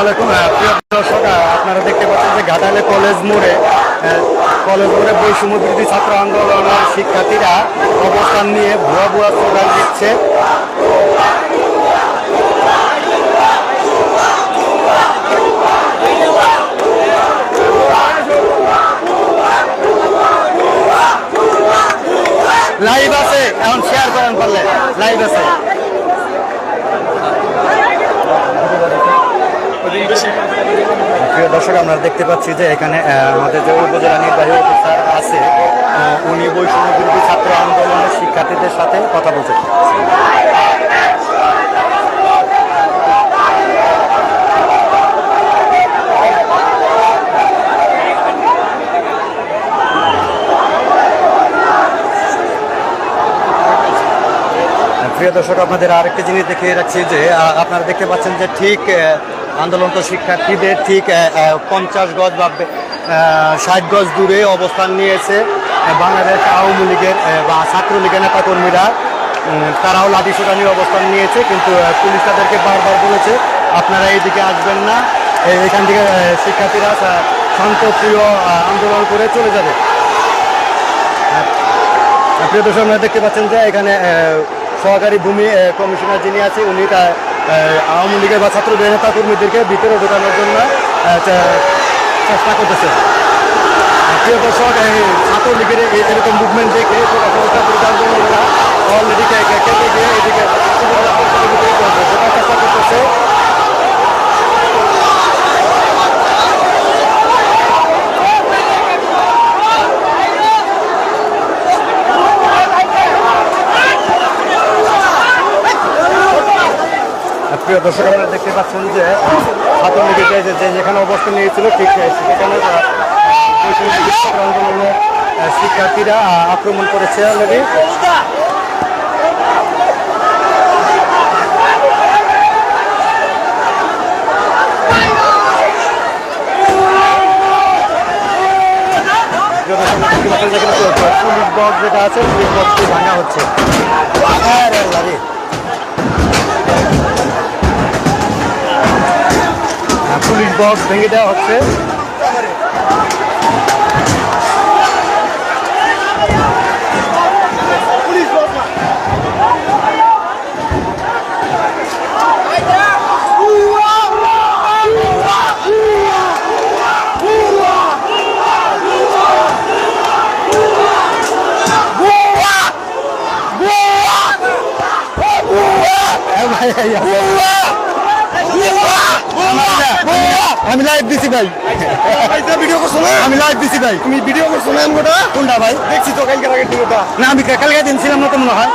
আলাইকুম প্রিয় দর্শক আপনারা দেখতে পাচ্ছেন যে ঘাটালে কলেজ মোড়ে কলেজ মোড়ে বৈষম্য বিরোধী ছাত্র আন্দোলনের শিক্ষার্থীরা অবস্থান নিয়ে ভুয়া ভুয়া স্লোগান দিচ্ছে। লাইভ আছে, এখন শেয়ার করেন পারলে। লাইভ আছে। দর্শক, আমরা দেখতে পাচ্ছি যে এখানে আমাদের যে উপজেলা নির্বাহী অফিসার আছে উনি বিরোধী ছাত্র আন্দোলনের শিক্ষার্থীদের সাথে কথা বলছেন। প্রিয় দর্শক, আপনাদের আরেকটি জিনিস দেখিয়ে রাখছি যে আপনারা দেখতে পাচ্ছেন যে ঠিক আন্দোলনরত শিক্ষার্থীদের ঠিক পঞ্চাশ গজ বা ষাট গজ দূরে অবস্থান নিয়েছে। বাংলাদেশ আওয়ামী লীগের বা ছাত্রলীগের নেতাকর্মীরা তারাও লাঠি নিয়ে অবস্থান নিয়েছে, কিন্তু পুলিশ তাদেরকে বারবার বলেছে, আপনারা এইদিকে আসবেন না। এখান থেকে শিক্ষার্থীরা শান্তপ্রিয় আন্দোলন করে চলে যাবে। প্রিয় দর্শক দেখতে পাচ্ছেন যে এখানে সহকারী ভূমি কমিশনার যিনি আছে, উনি আওয়ামী লীগের বা ছাত্র নেতা কর্মীদেরকে ভিতরে ঢোকানোর জন্য চেষ্টা করতেছে। প্রিয় দর্শক, এই ছাত্রলীগের এই- এরকম মুভমেন্ট দেখে অলরেডি কেটে গিয়ে এদিকে প্রিয় দর্শক, আপনারা দেখতে পাচ্ছেন যে ছাত্রলীগের যে- যে- যে যেখানে অবস্থান নিয়েছিল, ঠিক সেখানে শিক্ষার্থীরা আক্রমণ করেছে অলরেডি পুলিশ বক্স যেটা আছে, পুলিশ বক্সটি ভাঙা হচ্ছে। বক্স ভেঙে দেওয়া হচ্ছে এ ভাই, এই, আমি লাইভ দিছি ভাই। ভিডিও করছ না? আমি লাইভ দিছি ভাই। তুমি ভিডিও করছ না কোনটা ভাই? দেখছি তো কালকে ভিডিওটা না আমি কালকে দিন ছিলাম না তো মনে হয়।